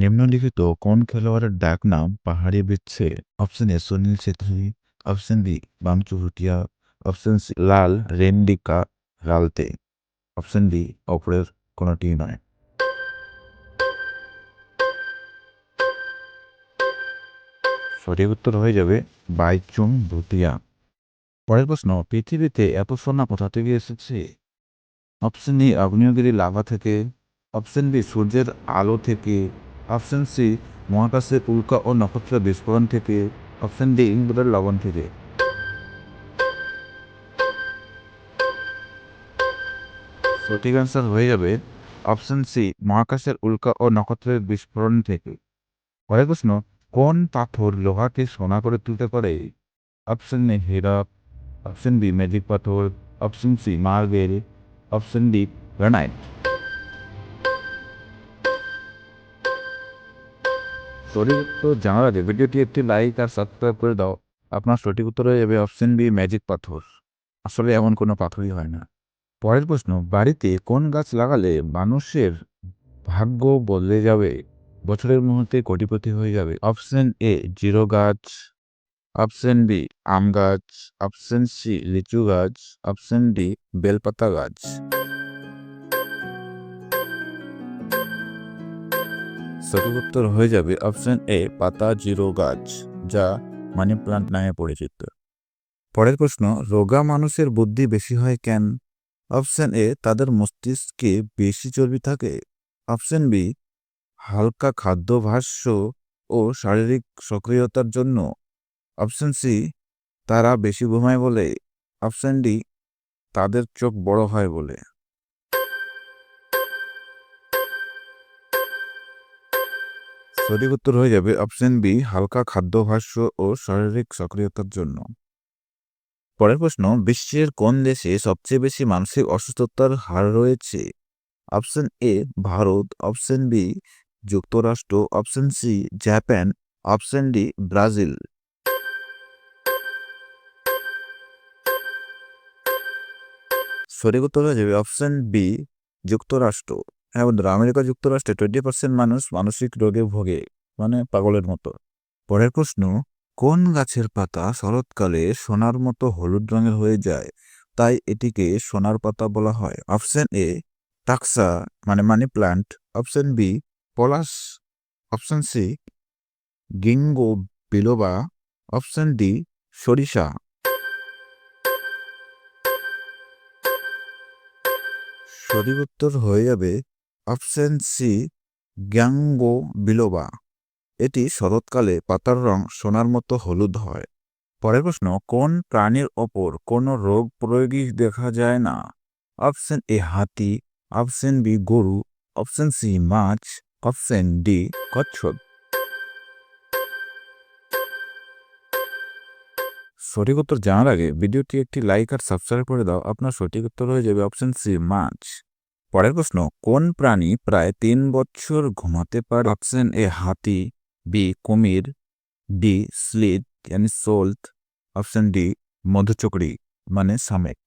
নিম্নলিখিত কোন খেলোয়াড়ের ডাক নাম পাহাড়ি বিচ্ছে? Option A Sunil Chhetri, option B Baichung Bhutia, option C Lalrindika Ralte, option D অপরের কোনোটি নয়। সঠিক উত্তর হয়ে যাবে বাইচুং ভুটিয়া। পরের প্রশ্ন, পৃথিবীতে এত সোনা কোথা থেকে এসেছে? অপশন ই আগ্নেয়গিরি লাভা থেকে, অপশন বি, সূর্যের আলো থেকে। অপশন সি মহাকাশের উল্কা ও নক্ষত্রের বিস্ফোরণ থেকে। অপশন ডি ইন্দ্রের লবণ থেকে। সঠিক অ্যান্সার হয়ে যাবে অপশন সি, মহাকাশের উল্কা ও নক্ষত্রের বিস্ফোরণ থেকে। পরের প্রশ্ন, কোন পাথর লোহাকে সোনা করে তুলতে পারে? অপশন এ হীরা অপশন বি, ম্যাজিক পাথর। Option C, marble. Option D, granite. সঠিক জানার আগে ভিডিওটি একটি লাইক আর সাবস্ক্রাইব করে দাও। আপনার সঠিক উত্তর হয়ে যাবে অপশন বি ম্যাজিক পাথর। আসলে এমন কোনো পাথরই হয় না। পরের প্রশ্ন, বাড়িতে কোন গাছ লাগালে মানুষের ভাগ্য বদলে যাবে? বছরের মুহূর্তে কোটিপতি হয়ে যাবে। অপশন এ জিরো গাছ। অপশন বি আম গাছ। অপশন সি লিচু গাছ। অপশন ডি বেলপাতা গাছ। সঠিক উত্তর হয়ে যাবে অপশন এ পাতা জিরো গাছ, যা মানি প্লান্ট নামে পরিচিত। পরের প্রশ্ন, রোগা মানুষের বুদ্ধি বেশি হয় কেন? অপশন এ তাদের মস্তিষ্কে বেশি চর্বি থাকে। অপশন বি হালকা খাদ্যভাষ্য ও শারীরিক সক্রিয়তার জন্য। অপশন সি তারা বেশি ঘুমায় বলে। অপশন ডি তাদের চোখ বড় হয় বলে। সঠিক উত্তর হয়ে যাবে অপশন বি হালকা খাদ্যভাষ্য ও শারীরিক সক্রিয়তার জন্য। পরের প্রশ্ন, বিশ্বের কোন দেশে সবচেয়ে বেশি মানসিক অসুস্থতার হার রয়েছে? Option A Bharat option B যুক্তরাষ্ট্র option C Japan option D Brazil. সঠিক উত্তর হয়ে যাবে অপশন বি যুক্তরাষ্ট্র। হ্যাঁ বন্ধুরা, আমেরিকা যুক্তরাষ্ট্রে টোয়েন্টি পার্সেন্ট মানুষ মানসিক রোগে ভোগে মানে পাগলের মতো। পরের প্রশ্ন, কোন গাছের পাতা শরৎকালে সোনার মতো হলুদ রঙের হয়ে যায়? তাই এটিকে সোনার পাতা বলা হয়। অপশন এ টাক্সা মানে মানি প্ল্যান্ট অপশন বি, পলাশ। Option C ginkgo biloba. Option D, সরিষা। সঠিক উত্তর হয়ে যাবে অপশন সি গ্যাঙ্গো বিলোবা। এটি শরৎকালে পাতার রং সোনার মতো হলুদ হয়। পরের প্রশ্ন, কোন প্রাণীর ওপর কোনো রোগ প্রয়োগী দেখা যায় না? অপশন এ, হাতি। অপশন বি, গরু। অপশন সি, মাছ। অপশন ডি, কচ্ছপ। সঠিক উত্তর জানার আগে ভিডিওটি একটি লাইক আর সাবস্ক্রাইব করে দাও। আপনার সঠিক উত্তর হয়ে যাবে অপশন সি, মাছ। পরের প্রশ্ন, কোন প্রাণী প্রায় তিন বছর ঘুমাতে পারে? অপশন এ, হাতি, বি, কুমির, ডি স্লিথ yani সোল্ট? অপশন ডি, মধুচকরি মানে সামেক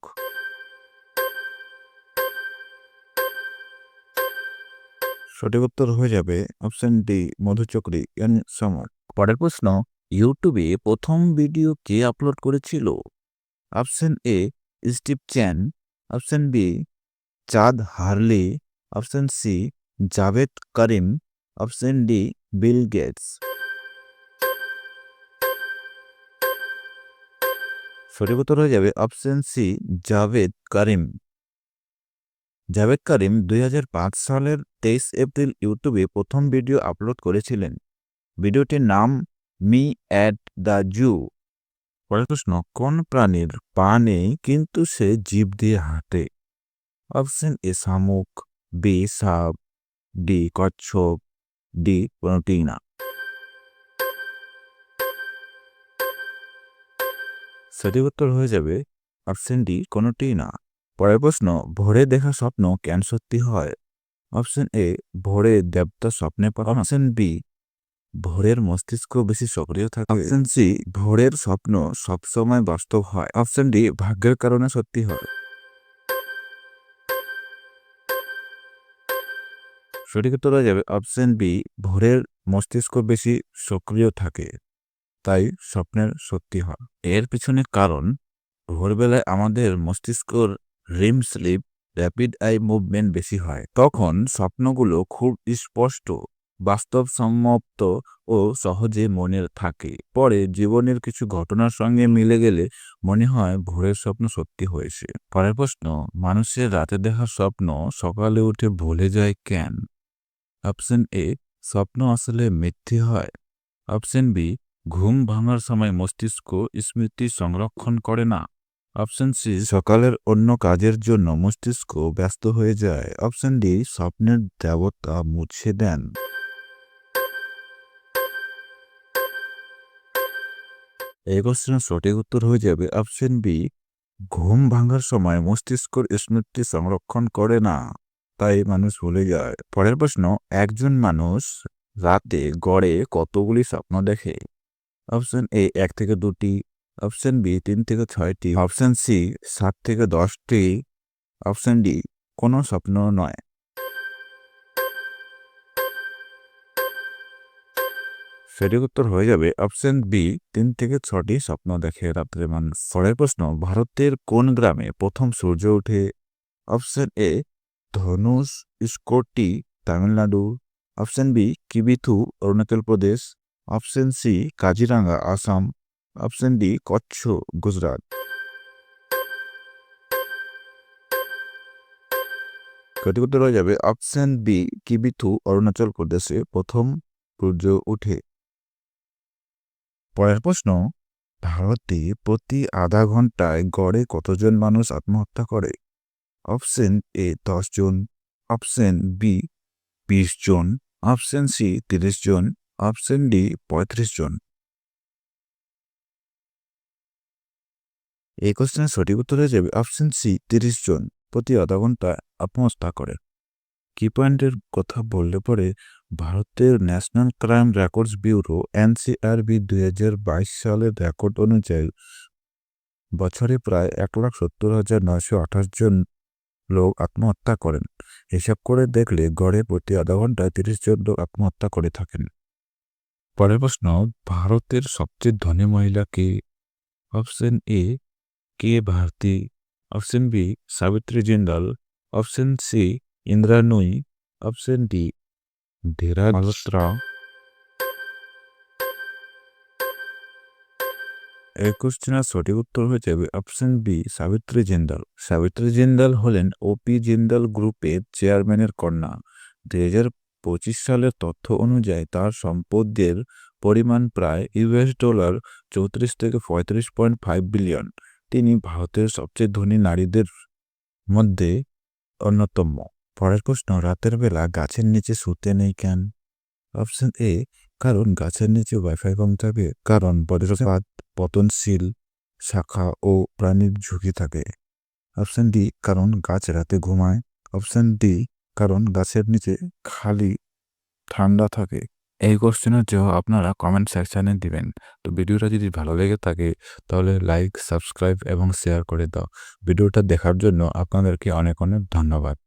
সঠিক উত্তর হয়ে যাবে অপশন ডি, মধুচকরি yani সামক পরের প্রশ্ন, ইউটিউবে প্রথম ভিডিও কে আপলোড করেছিল? Option A, Steve Chen option B Chad Hurley option C, Jawed Karim, option D, Bill Gates. সঠিক উত্তর হয়ে যাবে অপশন সি, জাভেদ করিম। জাভেদ করিম দুই সালের তেইশ এপ্রিল ইউটিউবে প্রথম ভিডিও আপলোড করেছিলেন। ভিডিওটির নাম মি অ্যাট দ্য জু। পরের প্রশ্ন, কোন প্রাণীর পা নেই, কিন্তু সে জীব দিয়ে হাঁটে? অপশন এ শামুক, বি সাপ ডি কচ্ছপ, ডি কোনটি না সঠিক উত্তর হয়ে যাবে অপশন ডি কোনটি না পরের প্রশ্ন, ভোরে দেখা স্বপ্ন কেন সত্যি হয়? অপশন এ, ভোরে দেবতা স্বপ্নে পড়া। অপশন বি, ভোরের মস্তিষ্ক বেশি সক্রিয় থাকে। অপশন সি, ভোরের স্বপ্ন সবসময় বাস্তব হয়। অপশন ডি, ভাগ্যের কারণে সত্যি হয়। সঠিক উত্তর হয়ে যাবে অপশন বি ভোরের মস্তিষ্ক বেশি সক্রিয় থাকে, তাই স্বপ্নের সত্যি হয়। এর পিছনে কারণ, ভোরবেলায় আমাদের মস্তিষ্কর REM sleep rapid eye movement বেশি হয়। তখন স্বপ্নগুলো খুব স্পষ্ট বাস্তব বাস্তবসম্মত ও সহজে মনে থাকে। পরে জীবনের কিছু ঘটনার সঙ্গে মিলে গেলে মনে হয় ভোরের স্বপ্ন সত্যি হয়েছে। পরের প্রশ্ন, মানুষের রাতে দেখা স্বপ্ন সকালে উঠে ভুলে যায় কেন? অপশন এ, স্বপ্ন আসলে মিথ্যে হয়। অপশন বি, ঘুম ভাঙার সময় মস্তিষ্ক স্মৃতি সংরক্ষণ করে না। অপশন সি, সকালের অন্য কাজের জন্য মস্তিষ্ক ব্যস্ত হয়ে যায়। অপশন ডি, স্বপ্নের দেবতা মুছে দেন। এই কোশ্চেনের সঠিক উত্তর হয়ে যাবে অপশন বি, ঘুম ভাঙার সময় মস্তিষ্কর স্মৃতি সংরক্ষণ করে না। তাই মানুষ ভুলে যায়। পরের প্রশ্ন, একজন মানুষ রাতে গড়ে কতগুলি স্বপ্ন দেখে? অপশন এ এক থেকে দুটি। অপশন বি তিন থেকে ছয়টি। অপশন সি সাত থেকে দশটি। অপশন ডি কোনো স্বপ্ন নয়। সঠিক উত্তর হয়ে যাবে অপশন বি তিন থেকে ছটি স্বপ্ন দেখে রাত্রে মানুষ। পরের প্রশ্ন, ভারতের কোন গ্রামে প্রথম সূর্য ওঠে? Option A Dhanushkodi Tamil Nadu option B Kibithu Arunachal Pradesh option C Kaziranga Assam option D Kutch Gujarat সঠিক উত্তর হয়ে যাবে অপশন বি কিবিথু অরুণাচল প্রদেশে প্রথম সূর্য ওঠে। পরের প্রশ্ন, ভারতে প্রতি আধা ঘন্টায় গড়ে কতজন মানুষ আত্মহত্যা করে? অপশন এ দশ জন, অপশন বি বিশ জন, অপশন সি তিরিশ জন, অপশন ডি পঁয়ত্রিশ জন। এই কোশ্চেনের সঠিক উত্তর হয়ে যাবে অপশন সি তিরিশ জন। প্রতি আধা ঘণ্টা আত্মহত্যা করে। কি পয়েন্টের কথা বললে পরে ভারতের national crime records bureau NCRB দুই হাজার বাইশ সালের রেকর্ড অনুযায়ী বছরে প্রায় এক লাখ সত্তর হাজার নয়শো আঠাশ জন লোক আত্মহত্যা করেন। হিসাব করে দেখলে গড়ে প্রতি আধা ঘন্টায় তিরিশ জন লোক আত্মহত্যা করে থাকেন। পরের প্রশ্ন, ভারতের সবচেয়ে ধনী মহিলা কে? Option A K Bharati. Option B Savitri Jindal. Option C Indra Nooyi option D ধীরা Malhotra. এই কোশ্চেনের সঠিক উত্তর হয়ে যাবে অপশন বি, সাবিত্রী জিন্দাল। সাবিত্রী জিন্দাল হলেন ওপি জিন্দাল গ্রুপের চেয়ারম্যানের কন্যা। দুই পঁচিশ সালের তথ্য অনুযায়ী তার সম্পদের পরিমাণ প্রায় ইউএস ডলার চৌত্রিশ থেকে পঁয়ত্রিশ পয়েন্ট ফাইভ বিলিয়ন। তিনি ভারতের সবচেয়ে ধনী নারীদের মধ্যে অন্যতম। পরের প্রশ্ন, রাতের বেলা গাছের নিচে শুতে নেই কেন? অপশন এ, কারণ গাছের নিচে ওয়াইফাই কম থাকবে। কারণ বজ্রপাত পতনশীল শাখা ও প্রাণীর ঝুঁকি থাকে। অপশন ডি কারণ গাছ রাতে ঘুমায়। অপশন ডি কারণ গাছের নিচে খালি ঠান্ডা থাকে। এই কোশ্চেনের জবাব আপনারা কমেন্ট সেকশানে দিবেন। তো ভিডিওটা যদি ভালো লেগে থাকে, তাহলে লাইক সাবস্ক্রাইব এবং শেয়ার করে দাও। ভিডিওটা দেখার জন্য আপনাদেরকে অনেক অনেক ধন্যবাদ।